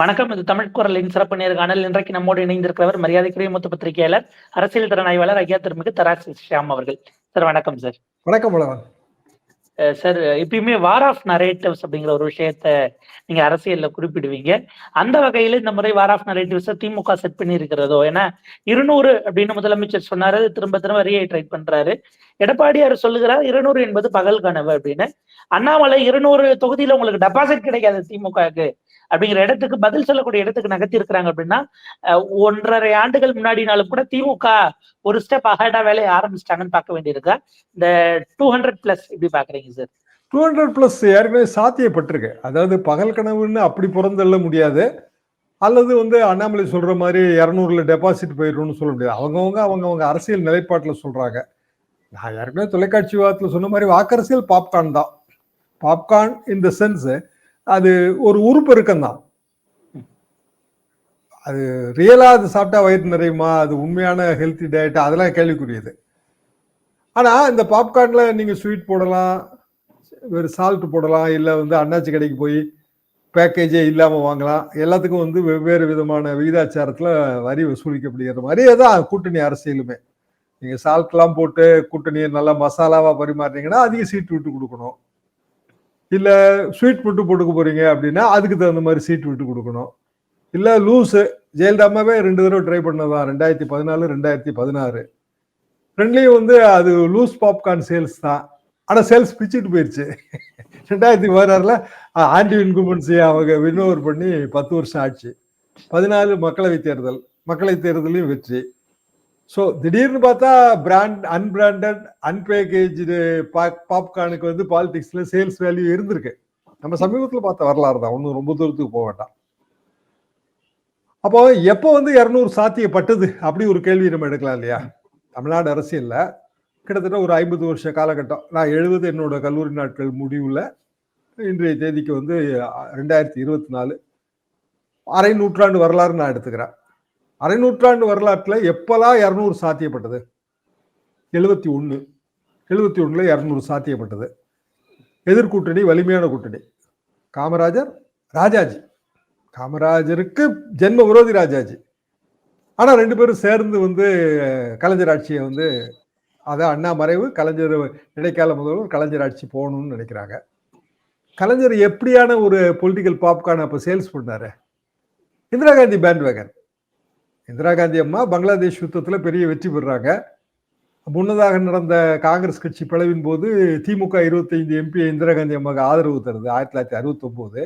வணக்கம். இது தமிழ் குரலின் சிறப்பு நேர்காணல் இன்றைக்கு நம்மோடு இணைந்திருக்கிறவர் மரியாதைக்குரிய மூத்த பத்திரிகையாளர் அரசியல் திறனாய்வாளர் ஐயா திருமிகு தராசு ஷியாம் அவர்கள். சார் வணக்கம் சார். வணக்கம் சார் எப்பயுமே வார் ஆஃப் நரேட்டிவ்ஸ் அப்படிங்கிற ஒரு விஷயத்த நீங்க அரசியல்ல குறிப்பிடுவீங்க. அந்த வகையில இந்த முறை war of narratives DMK set பண்ணி இருக்கிறதோ ஏன்னா இருநூறு அப்படின்னு முதலமைச்சர் சொன்னாரு. திரும்ப திரும்ப ரீஐட்ரேட் பண்றாரு. எடப்பாடியார் சொல்லுகிறார் இருநூறு என்பது பகல் கனவு அப்படின்னு. அண்ணாமலை இருநூறு தொகுதியில உங்களுக்கு டெபாசிட் கிடைக்காது திமுகவுக்கு. அப்படிங்கிற இடத்துக்கு பதில் சொல்லக்கூடிய இடத்துக்கு நகர்த்தி இருக்கிறாங்க அப்படின்னா ஒன்றரை ஆண்டுகள் முன்னாடினாலும் கூட திமுக ஒரு ஸ்டெப் அஹெடா வேலையை ஆரம்பிச்சிட்டாங்கன்னு பார்க்க வேண்டியிருக்கா? இந்த டூ ஹண்ட்ரட் பிளஸ் இப்படி பாக்குறீங்க சார் டூ ஹண்ட்ரட் பிளஸ் ஏற்கனவே சாத்தியப்பட்டிருக்கு. அதாவது பகல் கனவுன்னு அப்படி புறந்தள்ள முடியாது. அல்லது வந்து அண்ணாமலை சொல்ற மாதிரி இரநூறுல டெபாசிட் போயிடும்னு சொல்ல முடியாது. அவங்கவுங்க அவங்கவுங்க அரசியல் நிலைப்பாட்டில் சொல்றாங்க. நான் ஏற்கனவே தொலைக்காட்சி விவாதத்தில் சொன்ன மாதிரி வாக்கரசியல் பாப்கார்ன் தான். பாப்கார்ன் இன் த சென்ஸ் அது ஒரு உறுப்பெருக்கம் தான் அது ரியலாக அது சாப்பிட்டா வயிறு நிறையுமா? அது உண்மையான ஹெல்த்தி டயட் அதெல்லாம் கேள்விக்குரியது. ஆனால் இந்த பாப்கார்னில் நீங்கள் ஸ்வீட் போடலாம் ஒரு சால்ட் போடலாம் இல்லை வந்து அண்ணாச்சி கடைக்கு போய் பேக்கேஜே இல்லாமல் வாங்கலாம். எல்லாத்துக்கும் வந்து வெவ்வேறு விதமான விகிதாச்சாரத்தில் வரி வசூலிக்கப்படுகிற மாதிரி தான் கூட்டணி அரசியலுமே. நீங்கள் சால்ட்லாம் போட்டு கூட்டணியை நல்லா மசாலாவாக பரிமாறினீங்கன்னா அதிக சீட் விட்டு கொடுக்கணும். இல்லை ஸ்வீட் மட்டும் போட்டுக்க போகிறீங்க அப்படின்னா அதுக்கு தகுந்த மாதிரி சீட் விட்டு கொடுக்கணும். இல்லை லூஸு ஜெயலலிதாமாவே ரெண்டு தடவை ட்ரை பண்ணதான் ரெண்டாயிரத்தி பதினாலு ரெண்டாயிரத்தி பதினாறு. ரெண்டுலேயும் வந்து அது லூஸ் பாப்கார்ன் சேல்ஸ் தான். ஆனால் சேல்ஸ் பிச்சுட்டு போயிடுச்சு ரெண்டாயிரத்தி பதினாறில் ஆன்டி இன்குமென்சி அவங்க வின்னோவர் பண்ணி பத்து வருஷம் ஆச்சு. பதினாலு மக்களவை தேர்தல். மக்களவை தேர்தலையும் வெற்றி. ஸோ திடீர்னு பார்த்தா பிராண்ட் அன்பிராண்டட் அன்பேக்கேஜ்டு பாப்கார்னுக்கு வந்து பாலிடிக்ஸில் சேல்ஸ் வேல்யூ இருந்திருக்கு. நம்ம சமீபத்தில் பார்த்த வரலாறு தான். ஒன்றும் ரொம்ப தூரத்துக்கு போக வேண்டாம். அப்போ எப்போ வந்து இரநூறு சாத்தியப்பட்டது? அப்படி ஒரு கேள்வி நம்ம எடுக்கலாம் இல்லையா? தமிழ்நாடு அரசியலில் கிட்டத்தட்ட ஒரு ஐம்பது வருஷ காலகட்டம். நான் எழுபது என்னோட கல்லூரி நாட்கள் முடிவில். இன்றைய தேதிக்கு வந்து ரெண்டாயிரத்தி இருபத்தி நாலு அரை நூற்றாண்டு வரலாறு நான் எடுத்துக்கிறேன். அரைநூற்றாண்டு வரலாற்றில் எப்பெல்லாம் இரநூறு சாத்தியப்பட்டது? எழுபத்தி ஒன்று எழுபத்தி ஒன்றில் இரநூறு சாத்தியப்பட்டது. எதிர்கூட்டணி வலிமையான கூட்டணி. காமராஜர் ராஜாஜி. காமராஜருக்கு ஜென்ம விரோதி ராஜாஜி. ஆனால் ரெண்டு பேரும் சேர்ந்து வந்து கலைஞர் ஆட்சியை வந்து அதான் அண்ணா மறைவு கலைஞர் இடைக்கால முதல்வர் கலைஞர் ஆட்சி போகணும்னு நினைக்கிறாங்க. கலைஞர் எப்படியான ஒரு பொலிட்டிக்கல் பாப்கார்ன் அப்போ சேல்ஸ் பண்ணாரு? இந்திரா காந்தி பேண்ட் வேகன் இந்திரா காந்தி அம்மா பங்களாதேஷ் யுத்தத்தில் பெரிய வெற்றி பெறுறாங்க முன்னதாக நடந்த காங்கிரஸ் கட்சி பிளவின் போது திமுக இருபத்தைந்து எம்பி இந்திரா காந்தி அம்மாவுக்கு ஆதரவு தருது ஆயிரத்தி தொள்ளாயிரத்தி அறுபத்தி ஒன்பது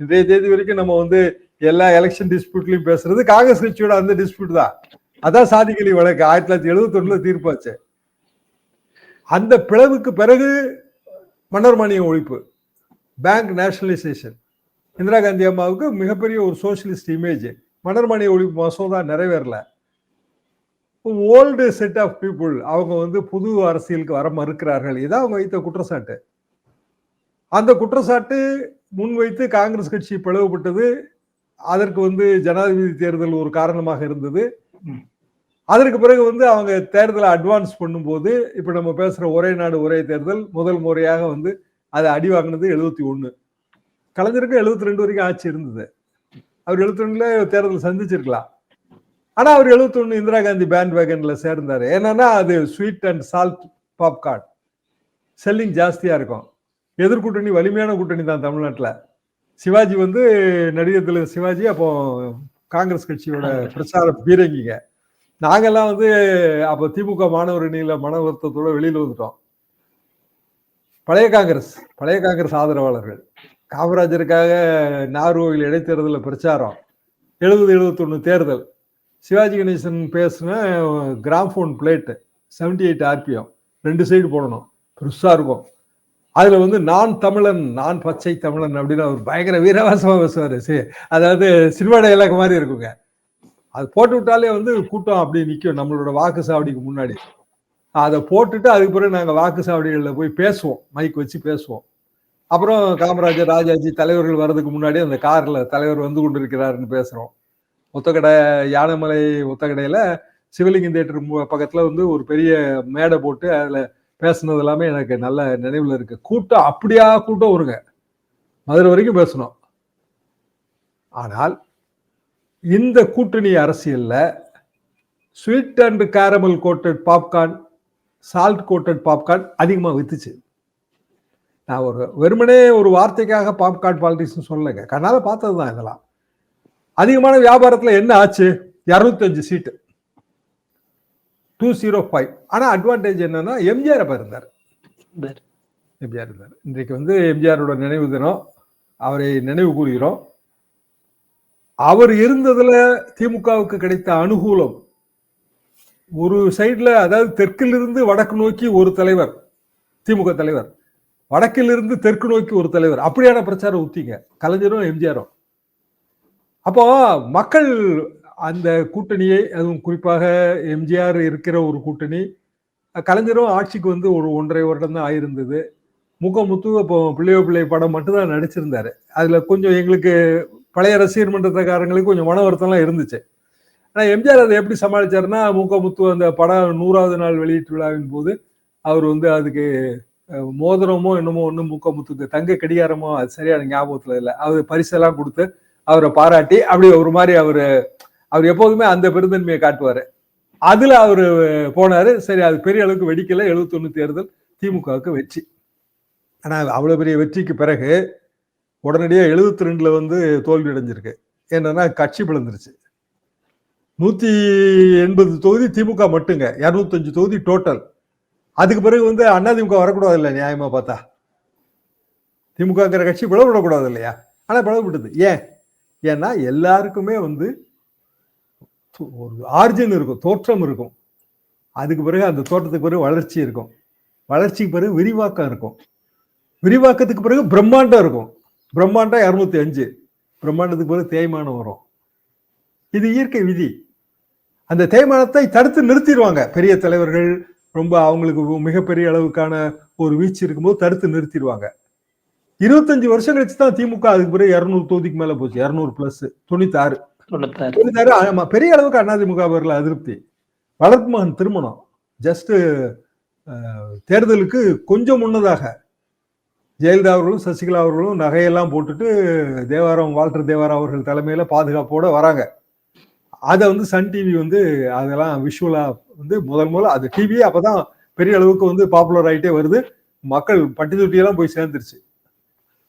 இன்றைய தேதி வரைக்கும் நம்ம வந்து எல்லா எலெக்ஷன் டிஸ்பியூட்லையும் பேசுறது காங்கிரஸ் கட்சியோட அந்த டிஸ்பியூட் தான். அதான் சாதிக்கலி வழக்கு ஆயிரத்தி தொள்ளாயிரத்தி எழுபத்தி ஒண்ணுல தீர்ப்பாச்சு. அந்த பிளவுக்கு பிறகு மன்னர் மானிய ஒழிப்பு பேங்க் நேஷனலைசேஷன் இந்திரா காந்தி அம்மாவுக்கு மிகப்பெரிய ஒரு சோசியலிஸ்ட் இமேஜ் மானிய ஒழிப்பு மசோதா நிறைவேறல. ஓல்டு செட் ஆஃப் பீப்புள் அவங்க வந்து புது அரசியலுக்கு வர மறுக்கிறார்கள். இதான் அவங்க வைத்த குற்றச்சாட்டு. அந்த குற்றச்சாட்டு முன்வைத்து காங்கிரஸ் கட்சி பிளவுபட்டது. அதற்கு வந்து ஜனாதிபதி தேர்தல் ஒரு காரணமாக இருந்தது. அதற்கு பிறகு வந்து அவங்க தேர்தலை அட்வான்ஸ் பண்ணும்போது இப்ப நம்ம பேசுற ஒரே நாடு ஒரே தேர்தல் முதல் முறையாக வந்து அதை அடி வாங்கினது எழுபத்தி ஒண்ணு. கலைஞருக்கு எழுபத்தி ரெண்டு வரைக்கும் ஆட்சி இருந்தது. அவர் எழுபத்தி தேர்தல் சந்திச்சிருக்கலாம். ஆனா அவர் எழுபத்தொன்னு இந்திரா காந்தி பேண்ட் வேகன்ல சேர்ந்தாரு. என்னன்னா அது sweet and salt popcorn selling ஜாஸ்தியா இருக்கும். எதிர்கூட்டணி வலிமையான கூட்டணி தான் தமிழ்நாட்டில். சிவாஜி வந்து நடிகர் திலகம் சிவாஜி அப்போ காங்கிரஸ் கட்சியோட பிரச்சார பீரங்கிங்க. நாங்கெல்லாம் வந்து அப்போ திமுக மாணவர் அணியில மன வருத்தத்தோட வெளியில் வந்துட்டோம். பழைய காங்கிரஸ் பழைய காங்கிரஸ் ஆதரவாளர்கள். காமராஜருக்காக நார்வோவில் இடைத்தேர்தலில் பிரச்சாரம். எழுபது எழுபத்தொன்று தேர்தல். சிவாஜி கணேசன் பேசின gramophone plate seventy eight RPM. ரெண்டு சைடு போடணும். பெருசாக இருக்கும். அதில் வந்து நான் தமிழன் நான் பச்சை தமிழன் அப்படின்னு அவர் பயங்கர வீரவாசமாக பேசுவார். சரி அதாவது சினிமா டைலாக் மாதிரி இருக்குங்க. அது போட்டு விட்டாலே வந்து கூட்டம் அப்படி நிற்கும் நம்மளோட வாக்கு சாவடிக்கு முன்னாடி. அதை போட்டுட்டு அதுக்கு பிறகு நாங்கள் வாக்கு சாவடிகளில் போய் பேசுவோம். மைக் வச்சு பேசுவோம். அப்புறம் காமராஜர் ராஜாஜி தலைவர்கள் வர்றதுக்கு முன்னாடி அந்த காரில் தலைவர் வந்து கொண்டிருக்கிறாருன்னு பேசுகிறோம் ஒத்தக்கடை யானைமலை ஒத்தக்கடையில் சிவலிங்கம் தேட்டர் பக்கத்தில் வந்து ஒரு பெரிய மேடை போட்டு அதில் பேசுனது எல்லாமே எனக்கு நல்ல நினைவில் இருக்கு. கூட்டம் அப்படியா கூட்டம் வருங்க மதுரை வரைக்கும் பேசணும் ஆனால் இந்த கூட்டணி அரசியல்ல sweet and caramel coated popcorn salt coated popcorn அதிகமாக வித்துச்சு. நான் ஒரு வெறுமனே ஒரு வார்த்தைக்காக பாப்கார்ன் பாலிட்டிக்ஸ் சொல்லலைங்க. கண்ணால பார்த்தது தான் இதெல்லாம். அதிகமான வியாபாரத்தில் என்ன ஆச்சு? இரநூத்தஞ்சு சீட்டு டூ ஜீரோ ஃபைவ் ஆனால் அட்வான்டேஜ் என்னன்னா எம்ஜிஆர் அப்போ இருந்தார். எம்ஜிஆர் இருந்தார். இன்றைக்கு வந்து எம்ஜிஆரோட நினைவு தினம். அவரை நினைவு கூறுகிறோம். அவர் இருந்ததுல திமுகவுக்கு கிடைத்த அனுகூலம். ஒரு சைடுல அதாவது தெற்கிலிருந்து வடக்கு நோக்கி ஒரு தலைவர் திமுக தலைவர். வடக்கிலிருந்து தெற்கு நோக்கி ஒரு தலைவர். அப்படியான பிரச்சாரம் ஊத்திங்க. கலைஞரும் எம்ஜிஆரும். அப்போ மக்கள் அந்த கூட்டணியை அதுவும் குறிப்பாக எம்ஜிஆர் இருக்கிற ஒரு கூட்டணி கலைஞரும் ஆட்சிக்கு வந்து ஒரு ஒன்றரை வருடம் தான் ஆயிருந்தது. முகமுத்து இப்போ பிள்ளையோ பிள்ளை படம் மட்டும்தான் நடிச்சிருந்தாரு. அதில் கொஞ்சம் எங்களுக்கு பழைய ரசிகர் மன்றத்தக்காரங்களுக்கு கொஞ்சம் மன வருத்தம்லாம் இருந்துச்சு. ஆனால் எம்ஜிஆர் அதை எப்படி சமாளிச்சாருன்னா முகமுத்து அந்த படம் நூறாவது நாள் வெளியீட்டு விழாவின் போது அவர் வந்து அதுக்கு மோதிரமோ என்னமோ ஒன்று முகமுத்துக்கு தங்க கடிகாரமோ அது சரியான ஞாபகத்தில் இல்லை. அவர் பரிசெல்லாம் கொடுத்து அவரை பாராட்டி அப்படி ஒரு மாதிரி அவர் அவர் எப்போதுமே அந்த பெருந்தன்மையை காட்டுவார். அதில் அவர் போனார். சரி அது பெரிய அளவுக்கு வெடிக்கல. 71 தேர்தல் திமுகவுக்கு வெற்றி. ஆனால் அவ்வளோ பெரிய வெற்றிக்கு பிறகு உடனடியாக எழுபத்தி ரெண்டில் வந்து தோல்வி அடைஞ்சிருக்கு. என்னன்னா கட்சி பிளந்துருச்சு. நூற்றி எண்பது தொகுதி திமுக மட்டுங்க. இரநூத்தஞ்சு தொகுதி டோட்டல் அதுக்கு பிறகு வந்து அதிமுக வரக்கூடாது இல்லை நியாயமா பார்த்தா? திமுகங்கிற கட்சி பிளவுபடக்கூடாது இல்லையா ஆனால் பிளவுபட்டது. ஏன்? ஏன்னா எல்லாருக்குமே வந்து ஒரு ஆர்ஜின் இருக்கும் தோற்றம் இருக்கும். அதுக்கு பிறகு அந்த தோற்றத்துக்கு பிறகு வளர்ச்சி இருக்கும். வளர்ச்சிக்கு பிறகு விரிவாக்கம் இருக்கும். விரிவாக்கத்துக்கு பிறகு பிரம்மாண்டம் இருக்கும். பிரம்மாண்டம் இரநூத்தி அஞ்சு. பிரம்மாண்டத்துக்கு பிறகு தேய்மானம் வரும். இது இயற்கை விதி. அந்த தேய்மானத்தை தடுத்து நிறுத்திடுவாங்க பெரிய தலைவர்கள் ரொம்ப அவங்களுக்கு மிகப்பெரிய அளவுக்கான ஒரு வீச்சு இருக்கும்போது தடுத்து நிறுத்திடுவாங்க. இருபத்தஞ்சு வருஷம் கழிச்சு தான் திமுக அதுக்கு பிறகு இருநூறு தொகுதிக்கு மேல போச்சு. இருநூறு பிளஸ் தொண்ணூத்தாறு. தொண்ணூத்தாறு. ஆமா. பெரிய அளவுக்கு அதிமுக வரல அதிருப்தி. வளர்ப்பு மகன் திருமணம். ஜஸ்ட் தேர்தலுக்கு கொஞ்சம் முன்னதாக ஜெயலலிதா அவர்களும் சசிகலா அவர்களும் நகையெல்லாம் போட்டுட்டு தேவாரம் வால்டர் தேவாரம் அவர்கள் தலைமையில பாதுகாப்போட வராங்க. அதை வந்து சன் டிவி வந்து அதெல்லாம் விஷுவலா வந்து முதல் முதல்ல அது டிவியே அப்பதான் பெரிய அளவுக்கு வந்து பாப்புலர் ஆயிட்டே வருது. மக்கள் பட்டி தொட்டியெல்லாம் போய் சேர்ந்துருச்சு.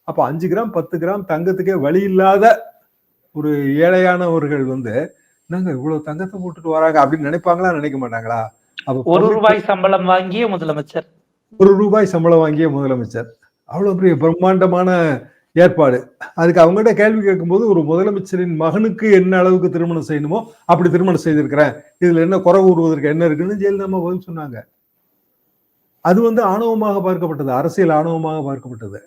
அப்ப அஞ்சு கிராம் பத்து கிராம் தங்கத்துக்கே வழி இல்லாத ஒரு ஏழையானவர்கள் வந்து நாங்க இவ்வளவு தங்கத்தை போட்டுட்டு வராங்க அப்படின்னு நினைப்பாங்களா நினைக்க மாட்டாங்களா? அப்ப ஒரு ரூபாய் சம்பளம் வாங்கிய முதலமைச்சர். ஒரு ரூபாய் சம்பளம் வாங்கிய முதலமைச்சர். அவ்வளவு பெரிய பிரம்மாண்டமான ஏற்பாடு. அதுக்கு அவங்ககிட்ட கேள்வி கேட்கும்போது ஒரு முதலமைச்சரின் மகனுக்கு என்ன அளவுக்கு திருமணம் செய்யணுமோ அப்படி திருமணம் செய்திருக்கிறேன். இதுல என்ன குறை கூறுவதற்கு என்ன இருக்குன்னு ஜெயலலிதா பதில் சொன்னாங்க. அது வந்து ஆணவமாக பார்க்கப்பட்டது அரசியல் ஆணவமாக பார்க்கப்பட்டது.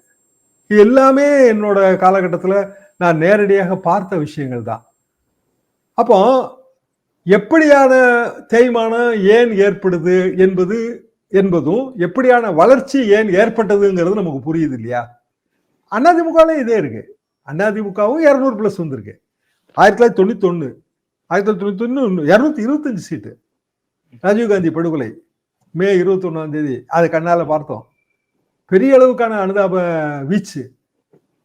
இது எல்லாமே என்னோட காலகட்டத்தில் நான் நேரடியாக பார்த்த விஷயங்கள் தான். அப்போ எப்படியான தேய்மானம் ஏன் ஏற்படுது என்பது என்பதும் எப்படியான வளர்ச்சி ஏன் ஏற்பட்டதுங்கிறது நமக்கு புரியுது இல்லையா? அதிமுகல இதே இருக்கு. அதிமுகவும் இரநூறு பிளஸ் வந்திருக்கு. ஆயிரத்தி தொள்ளாயிரத்தி தொண்ணூத்தி ஒன்று ஆயிரத்தி தொள்ளாயிரத்தி தொண்ணூத்தி ஒன்று இரநூத்தி இருபத்தஞ்சு சீட்டு. ராஜீவ்காந்தி படுகொலை மே இருபத்தி தேதி அதை கண்ணால் பார்த்தோம். பெரிய அளவுக்கான அனுதாப வீச்சு.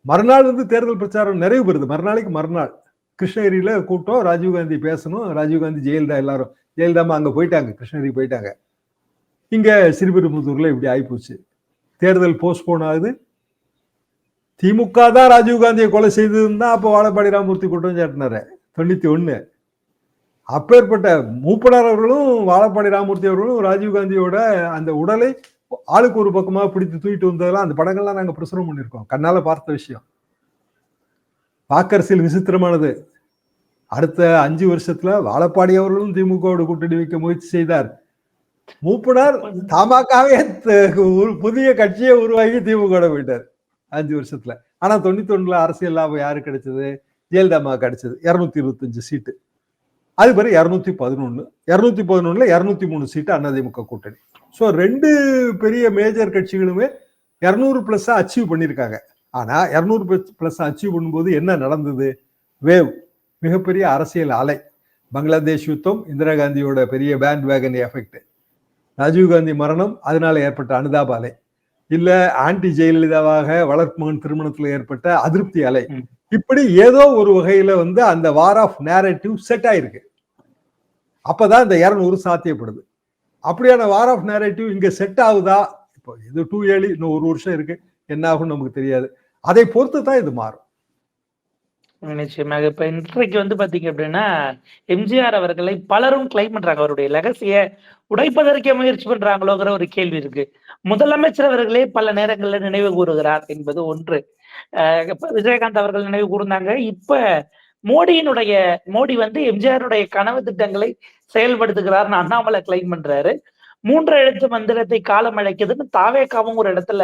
மறுநாள் வந்து தேர்தல் பிரச்சாரம் நிறைவு பெறுது. மறுநாளைக்கு மறுநாள். கிருஷ்ணகிரியில் கூட்டம் ராஜீவ்காந்தி பேசணும். ராஜீவ்காந்தி ஜெயலலிதா எல்லாரும் ஜெயலலிதாமா அங்கே போயிட்டாங்க கிருஷ்ணகிரி போயிட்டாங்க. இங்கே சிறுபெரும்புதூர்ல இப்படி ஆகிப்போச்சு தேர்தல் போஸ்ட்போன் ஆகுது. திமுக தான் ராஜீவ்காந்தியை கொலை செய்ததுன்னு தான் அப்போ வாழப்பாடி ராமூர்த்தி குற்றம் சாட்டினாரு. தொண்ணூத்தி ஒண்ணு அப்பேற்பட்ட மூப்பனார் அவர்களும் வாழப்பாடி ராமூர்த்தி அவர்களும் ராஜீவ்காந்தியோட அந்த உடலை ஆளுக்கு ஒரு பக்கமா பிடித்து தூக்கிட்டு வந்ததெல்லாம் அந்த படங்கள்லாம் நாங்க பிரசுரம் பண்ணியிருக்கோம். கண்ணால பார்த்த விஷயம். வாக்கரசியல் விசித்திரமானது. அடுத்த அஞ்சு வருஷத்துல வாழப்பாடி அவர்களும் திமுகவோட கூட்டணி வைக்க முயற்சி செய்தார். மூப்பனார் தமாகவே புதிய கட்சியை உருவாக்கி திமுக போயிட்டார். அஞ்சு வருஷத்துல. ஆனா தொண்ணூத்தி ஒண்ணுல அரசியல் லாபம் யாரு கிடைச்சது? ஜெயலலிதா அம்மா கிடைச்சது. இருநூத்தி இருபத்தஞ்சு சீட்டு. அது பிறகு இரநூத்தி பதினொன்று இரநூத்தி பதினொன்றில் இரநூத்தி மூணு சீட்டு அதிமுக கூட்டணி. ஸோ ரெண்டு பெரிய மேஜர் கட்சிகளுமே இரநூறு பிளஸ் அச்சீவ் பண்ணியிருக்காங்க. ஆனால் இரநூறு பிளஸ் அச்சீவ் பண்ணும்போது என்ன நடந்தது? வேவ். மிகப்பெரிய அரசியல் அலை. பங்களாதேஷ் யுத்தம் இந்திரா காந்தியோட பெரிய பேண்ட் வேகன் எஃபெக்ட் ராஜீவ்காந்தி மரணம் அதனால ஏற்பட்ட அனுதாப அலை. இல்ல ஆன்டி ஜெயலலிதாவாக வளர்ப்பு மகன் திருமணத்துல ஏற்பட்ட அதிருப்தி அலை. இப்படி ஏதோ ஒரு வகையில வந்து அந்த வார் ஆஃப் நேரட்டிவ் செட் ஆயிருக்கு. அப்பதான் இந்த இருநூறு சாத்தியப்படுது. அப்படியான வார் ஆஃப் நேரட்டிவ் இங்க செட் ஆகுதா? இப்போ இது டூ ஏழு இன்னும் ஒரு வருஷம் இருக்கு. என்ன ஆகும்னு நமக்கு தெரியாது. அதை பொறுத்து தான் இது மாறும். நிச்சயமாக. இப்ப இன்றைக்கு வந்து பாத்தீங்க அப்படின்னா எம்ஜிஆர் அவர்களை பலரும் கிளைம் பண்றாங்க. அவருடைய லெகசிய உடைப்பதற்கே முயற்சி பண்றாங்களோங்கிற ஒரு கேள்வி இருக்கு. முதலமைச்சர் அவர்களே பல நேரங்களில் நினைவு கூறுகிறார் என்பது ஒன்று. விஜயகாந்த் அவர்கள் நினைவு கூர்ந்தாங்க. இப்ப மோடியினுடைய மோடி வந்து எம்ஜிஆருடைய கனவு திட்டங்களை செயல்படுத்துகிறார்னு அண்ணாமலை கிளைம் பண்றாரு. மூன்று எழுத்து மந்திரத்தை காலம் அழைக்குதுன்னு தாவேக்காவும் ஒரு இடத்துல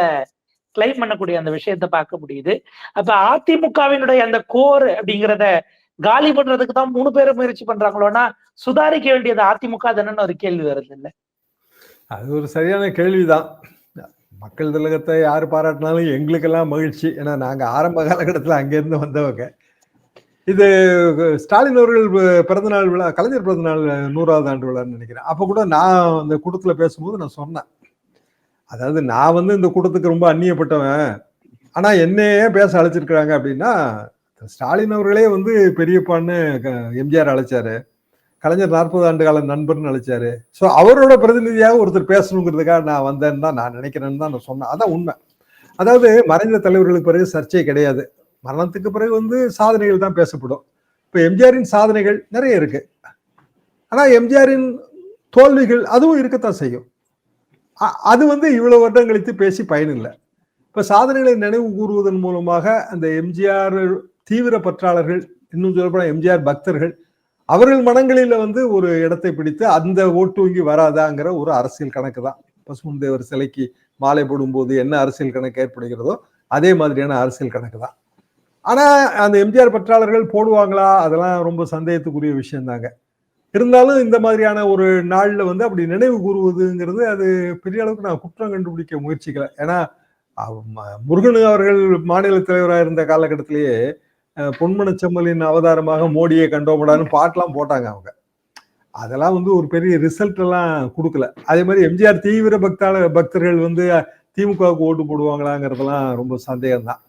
கிளைம் பண்ணக்கூடிய அந்த விஷயத்தை பார்க்க முடியுது. அப்ப அதிமுகவினுடைய அந்த கோர் அப்படிங்கிறத காலி பண்றதுக்கு தான் மூணு பேரும் முயற்சி பண்றாங்களோன்னா சுதாரிக்க வேண்டியது அதிமுக தானே ஒரு கேள்வி வருது இல்ல. அது ஒரு சரியான கேள்விதான். மக்கள் திலகத்தை யார் பாராட்டினாலும் எங்களுக்கெல்லாம் மகிழ்ச்சி. ஏன்னா நாங்கள் ஆரம்ப காலகட்டத்தில் அங்கேருந்து வந்தவங்க. இது ஸ்டாலின் அவர்கள் பிறந்தநாள் விழா கலைஞர் பிறந்தநாள் நூறாவது ஆண்டு விழான்னு நினைக்கிறேன். அப்போ கூட நான் அந்த கூட்டத்தில் பேசும்போது நான் சொன்னேன். அதாவது நான் வந்து இந்த கூட்டத்துக்கு ரொம்ப அந்நியப்பட்டவன். ஆனால் என்னையே பேச அழைச்சிருக்கிறாங்க அப்படின்னா ஸ்டாலின் அவர்களே வந்து பெரியப்பான்னு எம்ஜிஆர் அழைச்சாரு. கலைஞர் நாற்பது ஆண்டு கால நண்பர்னு அழைச்சாரு ஸோ அவரோட பிரதிநிதியாக ஒருத்தர் பேசணுங்கிறதுக்காக நான் வந்தேன்னு தான் நான் நினைக்கிறேன்னு தான் நான் சொன்னேன். அதான் உண்மை. அதாவது மறைந்த தலைவர்களுக்கு பிறகு சர்ச்சை கிடையாது. மரணத்துக்கு பிறகு வந்து சாதனைகள் தான் பேசப்படும். இப்போ எம்ஜிஆரின் சாதனைகள் நிறைய இருக்கு. ஆனால் எம்ஜிஆரின் தோல்விகள் அதுவும் இருக்கத்தான் செய்யும். அது வந்து இவ்வளவு வருடம் கழித்து பேசி பயனில்லை. இப்போ சாதனைகளை நினைவு கூறுவதன் மூலமாக அந்த எம்ஜிஆர் தீவிர பற்றாளர்கள் இன்னும் சொல்லப்போனால் எம்ஜிஆர் பக்தர்கள் அவர்கள் மனங்களில வந்து ஒரு இடத்தை பிடித்து அந்த ஓட்டு வங்கி வராதாங்கிற ஒரு அரசியல் கணக்கு தான். பசுமன் தேவர் சிலைக்கு மாலை போடும்போது என்ன அரசியல் கணக்கு ஏற்படுகிறதோ அதே மாதிரியான அரசியல் கணக்கு தான். ஆனா அந்த எம்ஜிஆர் பற்றாளர்கள் போடுவாங்களா? அதெல்லாம் ரொம்ப சந்தேகத்துக்குரிய விஷயம் தாங்க இருந்தாலும் இந்த மாதிரியான ஒரு நாள்ல வந்து அப்படி நினைவு கூறுவதுங்கிறது அது பெரிய அளவுக்கு நான் குற்றம் கண்டுபிடிக்க முயற்சிக்கல. ஏன்னா முருகன் அவர்கள் மாநில தலைவராக இருந்த காலகட்டத்திலேயே பொன்மனச்செம்மலின் அவதாரமாக மோடியை கண்டோமடான்னு பாட்டெல்லாம் போட்டாங்க அவங்க. அதெல்லாம் வந்து ஒரு பெரிய ரிசல்ட் எல்லாம் கொடுக்கல. அதே மாதிரி எம்ஜிஆர் தீவிர பக்தாள பக்தர்கள் வந்து திமுகவுக்கு ஓட்டு போடுவாங்களாங்கிறதெல்லாம் ரொம்ப சந்தேகம் தான்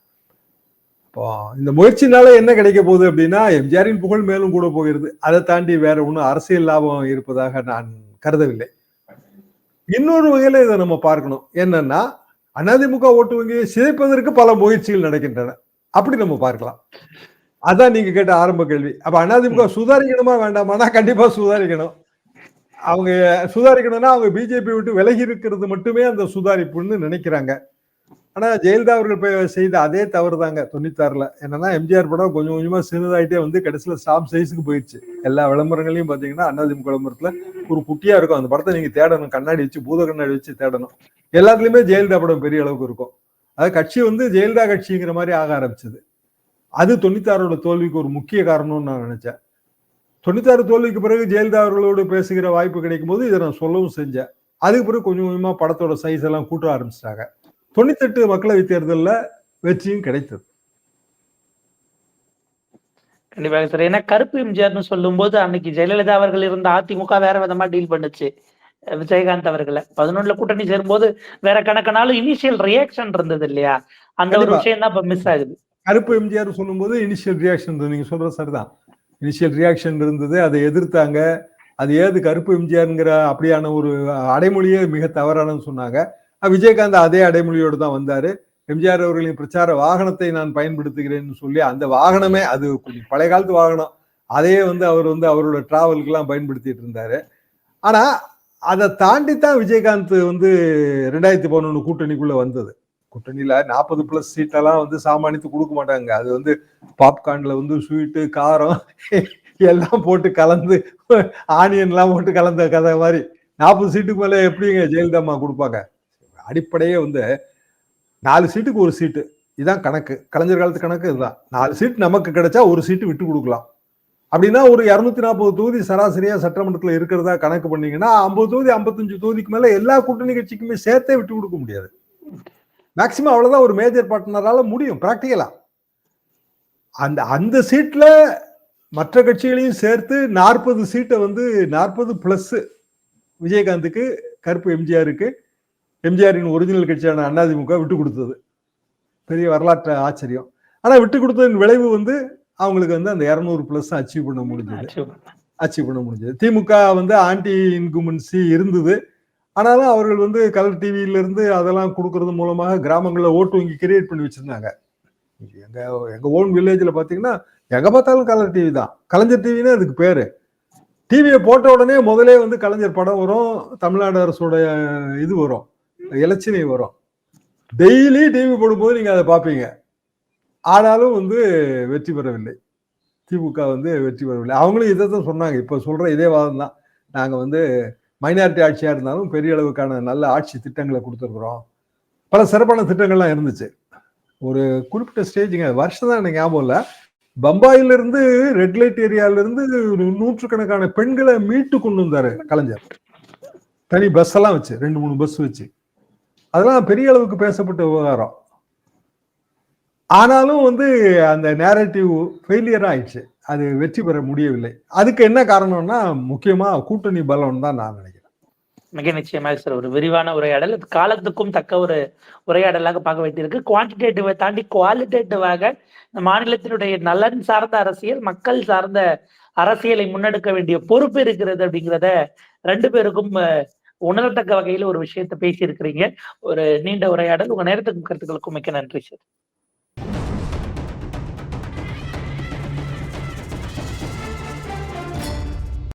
இப்போ இந்த முயற்சினால என்ன கிடைக்க போகுது அப்படின்னா எம்ஜிஆரின் புகழ் மேலும் கூட போகிறது. அதை தாண்டி வேற ஒன்றும் அரசியல் லாபம் இருப்பதாக நான் கருதவில்லை. இன்னொரு வகையில இதை நம்ம பார்க்கணும். என்னன்னா அதிமுக ஓட்டு வங்கியை சிதைப்பதற்கு பல முயற்சிகள் நடக்கின்றன. அப்படி நம்ம பார்க்கலாம். அதான் நீங்க கேட்ட ஆரம்ப கேள்வி. அப்ப அதிமுக சுதாரிக்கணுமா வேண்டாமானா கண்டிப்பா சுதாரிக்கணும். அவங்க சுதாரிக்கணும்னா அவங்க பிஜேபி விட்டு விலகி இருக்கிறது மட்டுமே அந்த சுதாரிப்புன்னு நினைக்கிறாங்க. ஆனா ஜெயலலிதா அவர்கள் செய்த அதே தவறு தாங்க தொண்ணூத்தாறுல. என்னன்னா எம்ஜிஆர் படம் கொஞ்சம் கொஞ்சமா சின்னதாயிட்டே வந்து கடைசியில ஸ்டாப் சைஸுக்கு போயிடுச்சு எல்லா விளம்பரங்களையும் பாத்தீங்கன்னா அண்ணாதிமுக விளம்பரத்துல ஒரு குட்டியா இருக்கும். அந்த படத்தை நீங்க தேடணும். கண்ணாடி வச்சு பூத கண்ணாடி வச்சு தேடணும். எல்லாத்துலயுமே ஜெயலலிதா படம் பெரிய அளவுக்கு இருக்கும். அது கட்சி வந்து ஜெயலலிதா கட்சிங்கிற மாதிரி ஆக ஆரம்பிச்சது. அது தொண்ணூத்தாறோட தோல்விக்கு ஒரு முக்கிய காரணம்னு நான் நினைச்சேன். தொண்ணூத்தாறு தோல்விக்கு பிறகு ஜெயலலிதா அவர்களோடு பேசுகிற வாய்ப்பு கிடைக்கும் போது இதை நான் சொல்லவும் செஞ்சேன். அதுக்கு பிறகு கொஞ்சம் கொஞ்சமாக படத்தோட சைஸ் எல்லாம் கூட்ட ஆரம்பிச்சிட்டாங்க. தொண்ணூத்தெட்டு மக்களவை தேர்தலில் வெற்றியும் கிடைத்தது. கண்டிப்பாக சார் ஏன்னா கருப்பு எம்ஜிஆர்னு சொல்லும் போது அன்னைக்கு ஜெயலலிதா அவர்கள் இருந்த அதிமுக வேற விதமா டீல் பண்ணுச்சு. விஜயகாந்த் அவர்களை. பதினொன்னுல கூட்டணி சேரும்போது வேற கணக்கனாலும் இனிஷியல் ரியாக்ஷன் இருந்தது இல்லையா? அந்த ஒரு விஷயம் தான் இப்ப மிஸ் ஆகுது. கருப்பு எம்ஜிஆர் சொல்லும்போது இனிஷியல் ரியாக்ஷன் நீங்க சொல்ற சரிதான். இனிஷியல் ரியாக்ஷன் இருந்தது. அதை எதிர்த்தாங்க. அது ஏது கருப்பு எம்ஜிஆருங்கிற அப்படியான ஒரு அடைமொழியே மிக தவறானு சொன்னாங்க. விஜயகாந்த் அதே அடைமொழியோடு தான் வந்தாரு. எம்ஜிஆர் அவர்களின் பிரச்சார வாகனத்தை நான் பயன்படுத்துகிறேன்னு சொல்லி அந்த வாகனமே அது பழைய காலத்து வாகனம். அதையே வந்து அவர் வந்து அவரோட டிராவலுக்கு எல்லாம் பயன்படுத்திட்டு இருந்தாரு. ஆனா அதை தாண்டி தான் விஜயகாந்த் வந்து ரெண்டாயிரத்தி பதினொன்று கூட்டணிக்குள்ள வந்தது. கூட்டணியில நாற்பது பிளஸ் சீட்டெல்லாம் வந்து சாமானித்து கொடுக்க மாட்டாங்க. அது வந்து பாப்கார்ன்ல வந்து ஸ்வீட்டு காரம் எல்லாம் போட்டு கலந்து ஆனியன்லாம் போட்டு கலந்த கதை மாதிரி. நாற்பது சீட்டுக்கு மேலே எப்படிங்க ஜெயலலிதாம்மா கொடுப்பாங்க? அடிப்படையே வந்து நாலு சீட்டுக்கு ஒரு சீட்டு இதுதான் கணக்கு. கலைஞர் காலத்து கணக்கு இதுதான். நாலு சீட் நமக்கு கிடைச்சா ஒரு சீட்டு விட்டு கொடுக்கலாம். அப்படின்னா ஒரு இரநூத்தி நாற்பது தொகுதி சராசரியா சட்டமன்றத்தில் இருக்கிறதா கணக்கு பண்ணீங்கன்னா ஐம்பது தொகுதி ஐம்பத்தஞ்சு தொகுதிக்கு மேல எல்லா கூட்டணி கட்சிக்குமே சேர்த்தே விட்டு கொடுக்க முடியாது. மேக்சிமம் அவ்வளவுதான் ஒரு மேஜர் பார்ட்னரால முடியும் பிராக்டிக்கலா அந்த அந்த சீட்ல மற்ற கட்சிகளையும் சேர்த்து நாற்பது சீட்டை வந்து நாற்பது பிளஸ் விஜயகாந்துக்கு கருப்பு எம்ஜிஆருக்கு எம்ஜிஆரின் ஒரிஜினல் கட்சியான அண்ணாதிமுக விட்டு கொடுத்தது. பெரிய வரலாற்று ஆச்சரியம். ஆனா விட்டு கொடுத்ததன் விளைவு வந்து அவங்களுக்கு வந்து அந்த இரநூறு பிளஸ் அச்சீவ் பண்ண முடிஞ்சது. அச்சீவ் பண்ண. முடிஞ்சது. திமுக வந்து ஆன்டி இன்குமென்சி இருந்தது. ஆனாலும் அவர்கள் வந்து கலர் டிவியில இருந்து அதெல்லாம் கொடுக்கறது மூலமாக கிராமங்களில் ஓட்டு வங்கி கிரியேட் பண்ணி வச்சிருந்தாங்க. எங்க எங்க ஓன் வில்லேஜ்ல பாத்தீங்கன்னா எங்க பார்த்தாலும் கலர் டிவி தான். கலைஞர் டிவின்னு அதுக்கு பேரு. டிவியை போட்ட உடனே முதலே வந்து கலைஞர் படம் வரும் தமிழ்நாடு அரசோட இது வரும் இலச்சினை வரும். டெய்லி டிவி போடும்போது நீங்க அதை பார்ப்பீங்க. ஆனாலும் வந்து வெற்றி பெறவில்லை. திமுக வந்து வெற்றி பெறவில்லை. அவங்களும் இதை தான் சொன்னாங்க. இப்போ சொல்கிற இதே வாதம் தான் நாங்கள் வந்து மைனாரிட்டி ஆட்சியாக இருந்தாலும் பெரிய அளவுக்கான நல்ல ஆட்சி திட்டங்களை கொடுத்துருக்குறோம். பல சிறப்பான திட்டங்கள்லாம் இருந்துச்சு. ஒரு குறிப்பிட்ட ஸ்டேஜுங்க வருஷம் தான் எனக்கு ஞாபகம் இல்லை. பம்பாயிலிருந்து ரெட் லைட் ஏரியாவிலிருந்து நூற்றுக்கணக்கான பெண்களை மீட்டு கொண்டு வந்தார் கலைஞர். தனி பஸ் எல்லாம் வச்சு ரெண்டு மூணு பஸ் வச்சு. அதெல்லாம் பெரிய அளவுக்கு பேசப்பட்ட விவகாரம். ஆனாலும் வந்து அந்த நேரட்டிவ் ஃபெயிலியர் ஆயிடுச்சு. அது வெற்றி பெற முடியவில்லை. அதுக்கு என்ன காரணம்னா முக்கியமா கூட்டணி பலம் தான் நான் நினைக்கிறேன். மிக நிச்சயமாக சார் ஒரு விரிவான உரையாடல். காலத்துக்கும் தக்க ஒரு உரையாடலாக பார்க்க வேண்டியிருக்கு குவான்டிடேட்டிவை தாண்டி குவாலிட்டேட்டிவாக இந்த மாநிலத்தினுடைய நலன் சார்ந்த அரசியல் மக்கள் சார்ந்த அரசியலை முன்னெடுக்க வேண்டிய பொறுப்பு இருக்கிறது அப்படிங்கிறத ரெண்டு பேருக்கும் உணரத்தக்க வகையில் ஒரு விஷயத்தை பேசியிருக்கிறீங்க. ஒரு நீண்ட உரையாடல். உங்க நேரத்துக்கும் கருத்துக்களுக்கும் மிக்க நன்றி சார்.